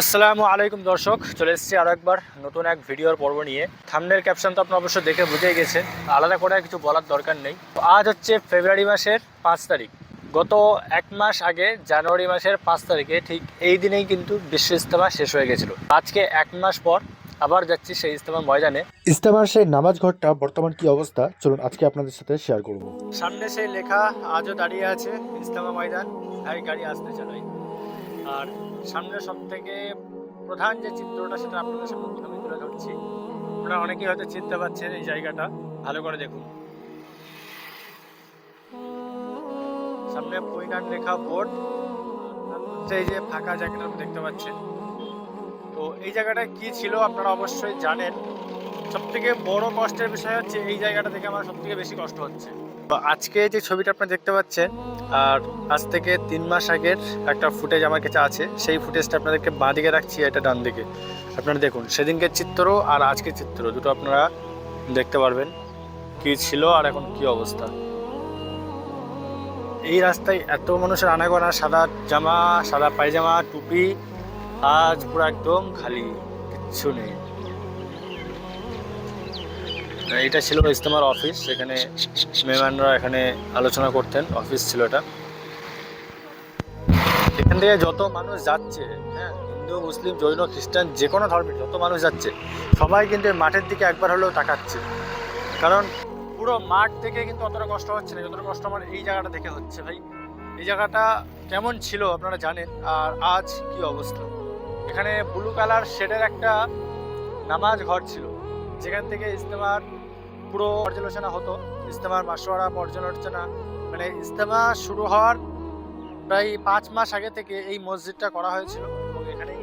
আসসালামু আলাইকুম দর্শক চলে এসেছি আরও একবার নতুন এক ভিডিওর পর্ব নিয়ে। থামনের ক্যাপশন তো আপনার অবশ্য দেখে বুঝেই গেছেন আলাদা করে কিছু বলার দরকার নেই। তো আজ হচ্ছে ফেব্রুয়ারি মাসের পাঁচ তারিখ। গত এক মাস আগে জানুয়ারি মাসের পাঁচ তারিখে ঠিক এই দিনেই কিন্তু বিশ্ব ইস্তেমা শেষ হয়ে গেছিল। আজকে এক মাস পর আবার যাচ্ছি সেই ইস্তেমা ময়দানে। ইস্তেমার সেই নামাজ ঘরটা বর্তমান কি অবস্থা? চলুন আজকে আপনাদের সাথে শেয়ার করব। সামনে সেই লেখা আজও দাঁড়িয়ে আছে ইস্তেমা ময়দান গাড়ি আসতে চালাই আর সামনে সব থেকে প্রধান যে চিত্রটা সেটা আপনাদের সামনে প্রথমে তুলে ধরছি। আপনারা অনেকেই হয়তো চিনতে পারছেন এই জায়গাটা। ভালো করে দেখুন। সামনে পৈনার লেখা বোর্ড। এই যে ফাঁকা জায়গাটা দেখতে পাচ্ছেন। তো এই জায়গাটা কি ছিল আপনারা অবশ্যই জানেন। সব থেকে বড় কষ্টের বিষয় হচ্ছে এই জায়গাটা থেকে আমার সব থেকে বেশি কষ্ট হচ্ছে। আজকে যে ছবিটা আপনারা দেখতে পাচ্ছেন, আর আজ থেকে তিন মাস আগের একটা ফুটেজ আমার কাছে আছে। সেই ফুটেজটা আপনাদেরকে বাঁ দিকে রাখছি, এটা ডান দিকে। আপনারা দেখুন, সেদিনকের চিত্র আর আজকের চিত্র, দুটো আপনারা দেখতে পারবেন কি ছিল আর এখন কি অবস্থা। এই রাস্তায় এত মানুষের আনাগোনা, সাদা জামা, সাদা পায়জামা, টুপি, আজ পুরো একদম খালি, কিচ্ছু নেই। এটা ছিল ইস্তেমার অফিস এখানে মেহমানরা এখানে আলোচনা করতেন, অফিস ছিল এটা। এখান থেকে যত মানুষ যাচ্ছে হ্যাঁ হিন্দু, মুসলিম, জৈন, খ্রিস্টান, যে কোনো ধর্মের যত মানুষ যাচ্ছে, সবাই কিন্তু মাঠের দিকে একবার হলেও তাকাচ্ছে। কারণ পুরো মাঠ থেকে কিন্তু অতটা কষ্ট হচ্ছে না, যতটা কষ্ট আমার এই জায়গাটা দেখে হচ্ছে ভাই। এই জায়গাটা কেমন ছিল আপনারা জানেন, আর আজ কি অবস্থা? এখানে ব্লু কালার শেডের একটা নামাজ ঘর ছিল, যেখান থেকে ইস্তেমার পুরো পর্যালোচনা হতো। ইস্তেমার মাসোয়ারা পর্যালোচনা মানে ইস্তেমা শুরু হওয়ার প্রায় পাঁচ মাস আগে থেকে এই মসজিদটা করা হয়েছিল। এবং এখানেই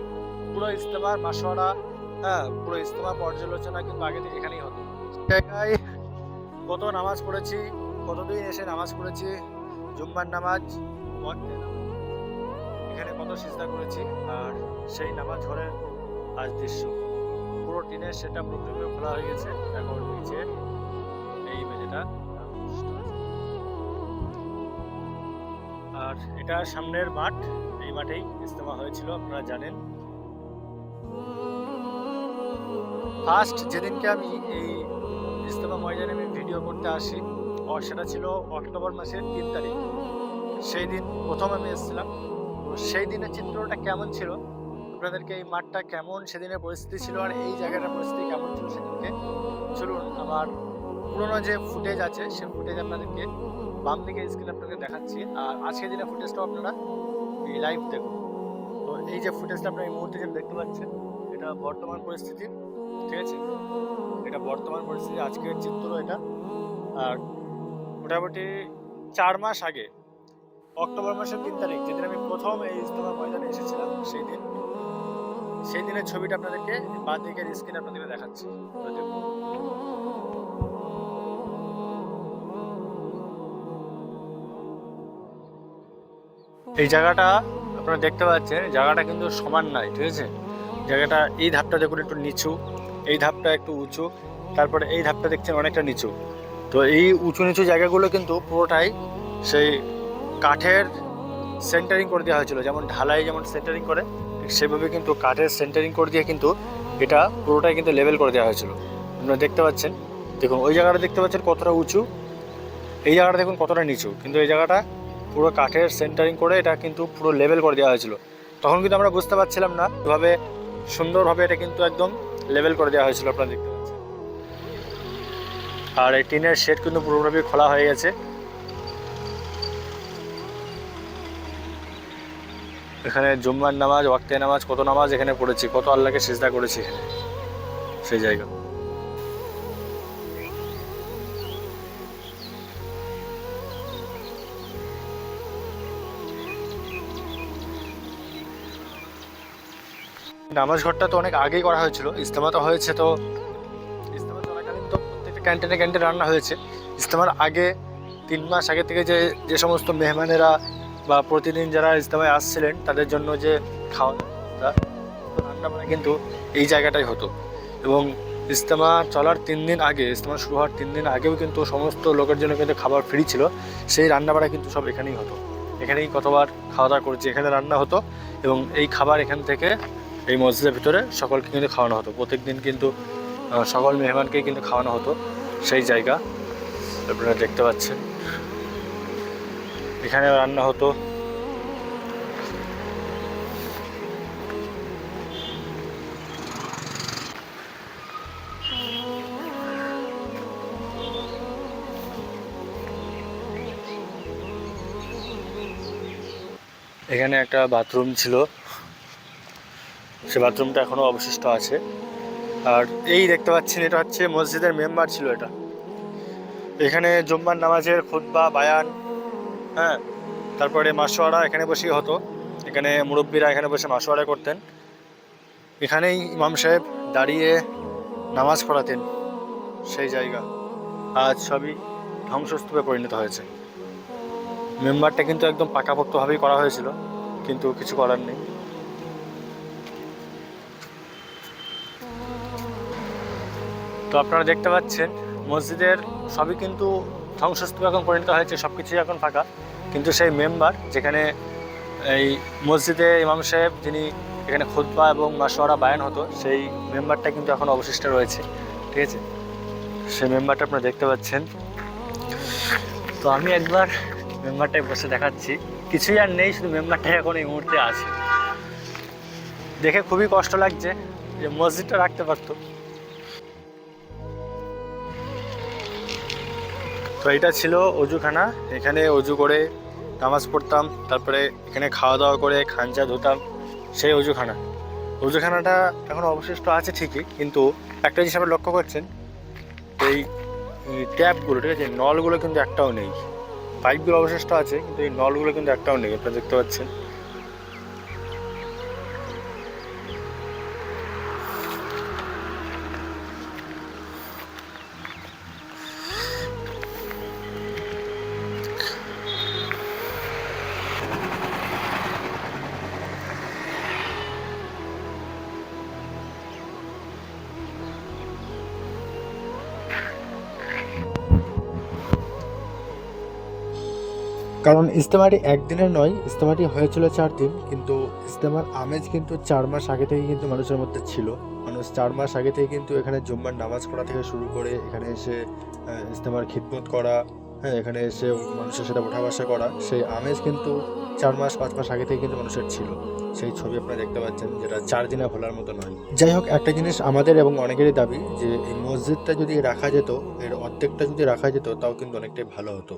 পুরো ইস্তেমার মাসোয়ারা হ্যাঁ পুরো ইস্তেমা পর্যালোচনা কিন্তু আগে থেকে এখানেই হতো। জায়গায় কত নামাজ পড়েছি, কতদিন এসে নামাজ পড়েছি, জুম্মার নামাজ এখানে কত সিজদা করেছি, আর সেই নামাজ ঘরের আজ দৃশ্য। পুরো টিনের সেটা পুরোপুরি খোলা হয়ে গেছে, এখন নিচে আর এটা সামনের মাঠ, এই মাঠেই ইস্তেমা হয়েছিল, আপনারা জানেন। ফার্স্ট যেদিনকে আমি এই ইস্তেমা ময়দানে আমি ভিডিও করতে আসি সেটা ছিল অক্টোবর মাসের তিন তারিখ। সেই দিন প্রথম আমি এসেছিলাম। তো সেই দিনের চিত্রটা কেমন ছিল? আপনাদেরকে এই মাঠটা কেমন? সেদিনের পরিস্থিতি ছিল আর এই জায়গাটার পরিস্থিতি কেমন ছিল সেদিনকে? চলুন আমার পুরোনো যে ফুটেজ আছে, সেই ফুটেজ আপনাদেরকে বাম দিকে স্ক্রিনে আপনাকে দেখাচ্ছি। আর আজকের দিনের ফুটেজটাও আপনারা এই লাইভ দেখুন। তো এই যে ফুটেজটা আপনারা এই মুহূর্তে যেটা দেখতে পাচ্ছেন, এটা বর্তমান পরিস্থিতি, ঠিক আছে? এটা বর্তমান পরিস্থিতি, আজকের চিত্র এটা। আর মোটামুটি চার মাস আগে, অক্টোবর মাসের তিন তারিখ, যেদিন আমি প্রথম এই ইজতেমা ময়দানে এসেছিলাম, সেই দিন। সেই দিনের ছবিটা আপনাদেরকে বাঁ দিকের স্ক্রিনে আপনাদেরকে দেখাচ্ছি। এই জায়গাটা আপনারা দেখতে পাচ্ছেন, জায়গাটা কিন্তু সমান নাই ঠিক আছে? জায়গাটা এই ধাপটা দেখুন একটু নিচু, এই ধাপটা একটু উঁচু, তারপরে এই ধাপটা দেখছেন অনেকটা নিচু। তো এই উঁচু নিচু জায়গাগুলো কিন্তু পুরোটাই সেই কাঠের সেন্টারিং করে দেওয়া হয়েছিল। যেমন ঢালাই যেমন সেন্টারিং করে, ঠিক সেভাবে কিন্তু কাঠের সেন্টারিং করে দিয়ে কিন্তু এটা পুরোটাই কিন্তু লেভেল করে দেওয়া হয়েছিল। আপনারা দেখতে পাচ্ছেন, দেখুন ওই জায়গাটা দেখতে পাচ্ছেন কতটা উঁচু, এই জায়গাটা দেখুন কতটা নিচু, কিন্তু এই জায়গাটা পুরো কাঠের সেন্টারিং করে এটা কিন্তু পুরো লেভেল করে দেওয়া হয়েছিল। তখন কিন্তু আমরা বুঝতে পারছিলাম না এভাবে সুন্দরভাবে এটা কিন্তু একদম লেভেল করে দেওয়া হয়েছিল আপনারা দেখতে পাচ্ছেন। আর এই টিনের শেড কিন্তু পুরোপুরি খোলা হয়ে গেছে। এখানে জুম্মার নামাজ ওয়াক্তে নামাজ, কত নামাজ এখানে পড়েছি, কত আল্লাহকে সেজদা করেছি এখানে। সেই জায়গা। নামাজ ঘরটা তো অনেক আগেই করা হয়েছিল ইস্তেমা তো হয়েছে তো ইস্তেমা চলাকালীন তো প্রত্যেকটা ক্যান্টিনে ক্যান্টিনে রান্না হয়েছে। ইস্তেমার আগে তিন মাস আগে থেকে যে যে সমস্ত মেহমানেরা বা প্রতিদিন যারা ইস্তেমায় আসছিলেন, তাদের জন্য যে খাওয়া রান্না বান্না কিন্তু এই জায়গাটাই হতো। এবং ইস্তেমা চলার তিন দিন আগে ইস্তেমা শুরু হওয়ার তিন দিন আগেও কিন্তু সমস্ত লোকের জন্য কিন্তু খাবার ফ্রি ছিল। সেই রান্নাবাড়া কিন্তু সব এখানেই হতো। এখানেই কতবার খাওয়া দাওয়া করেছি, এখানে রান্না হতো। এবং এই খাবার এখান থেকে এই মসজিদের ভিতরে সকলকে কিন্তু খাওয়ানো হতো। প্রত্যেক দিন কিন্তু সকল মেহমানকেই কিন্তু খাওয়ানো হতো সেই জায়গা। আপনারা দেখতে পাচ্ছেন। এখানে রান্না হতো। এখানে একটা বাথরুম ছিল। সে বাথরুমটা এখনও অবশিষ্ট আছে। আর এই দেখতে পাচ্ছেন, এটা হচ্ছে মসজিদের মেম্বার ছিল এটা। এখানে জুম্মার নামাজের খুতবা, বায়ান হ্যাঁ তারপরে মাসোয়ারা এখানে বসেই হতো। এখানে মুরব্বীরা এখানে বসে মাসোয়ারা করতেন। এখানেই ইমাম সাহেব দাঁড়িয়ে নামাজ পড়াতেন সেই জায়গা। আজ সবই ধ্বংসস্তূপে পরিণত হয়েছে। মেম্বারটা কিন্তু একদম পাকাপোক্তভাবেই করা হয়েছিল, কিন্তু কিছু করার নেই। তো আপনারা দেখতে পাচ্ছেন, মসজিদের সবই কিন্তু ধ্বংসস্তূপে এখন পরিণত হয়েছে সব কিছুই এখন ফাঁকা। কিন্তু সেই মেম্বার যেখানে এই মসজিদে ইমাম সাহেব, যিনি এখানে খুতবা এবং মাসোয়ারা বায়ান হতো, সেই মেম্বারটা কিন্তু এখন অবশিষ্ট রয়েছে। ঠিক আছে? সেই মেম্বারটা আপনারা দেখতে পাচ্ছেন। তো আমি একবার মেম্বারটায় বসে দেখাচ্ছি। কিছুই আর নেই, শুধু মেম্বারটাই এখন এই মুহূর্তে আছে। দেখে খুবই কষ্ট লাগছে। যে মসজিদটা রাখতে পারতো। তো এটা ছিল অজুখানা। এখানে অজু করে নামাজ পড়তাম, তারপরে এখানে খাওয়া দাওয়া করে খাঞ্চা ধুতাম, সেই অজুখানা। অজুখানাটা এখন অবশিষ্ট আছে ঠিকই, কিন্তু একটা জিনিস আপনি লক্ষ্য করছেন এই ট্যাপগুলো, ঠিক আছে? নলগুলো কিন্তু একটাও নেই। পাইপগুলো অবশিষ্ট আছে, কিন্তু এই নলগুলো কিন্তু একটাও নেই, আপনারা দেখতে পাচ্ছেন। কারণ ইস্তেমাটি একদিনের নয় ইস্তেমাটি হয়েছিল চার দিন কিন্তু ইস্তেমার আমেজ কিন্তু চার মাস আগে থেকে কিন্তু মানুষের মধ্যে ছিল। মানুষ চার মাস আগে থেকে কিন্তু এখানে জুম্মার নামাজ পড়া থেকে শুরু করে এখানে এসে আহ, ইস্তেমার খিদমত করা হ্যাঁ এখানে এসে মানুষের সাথে ওঠা বসা করা সেই আমেজ কিন্তু চার মাস পাঁচ মাস আগে থেকে কিন্তু মানুষের ছিল। সেই ছবি আপনারা দেখতে পাচ্ছেন যেটা চার দিনে ভোলার মতো নয়। যাই হোক একটা জিনিস আমাদের এবং অনেকেরই দাবি যে এই মসজিদটা যদি রাখা যেত এর অর্ধেকটা যদি রাখা যেত তাও কিন্তু অনেকটাই ভালো হতো।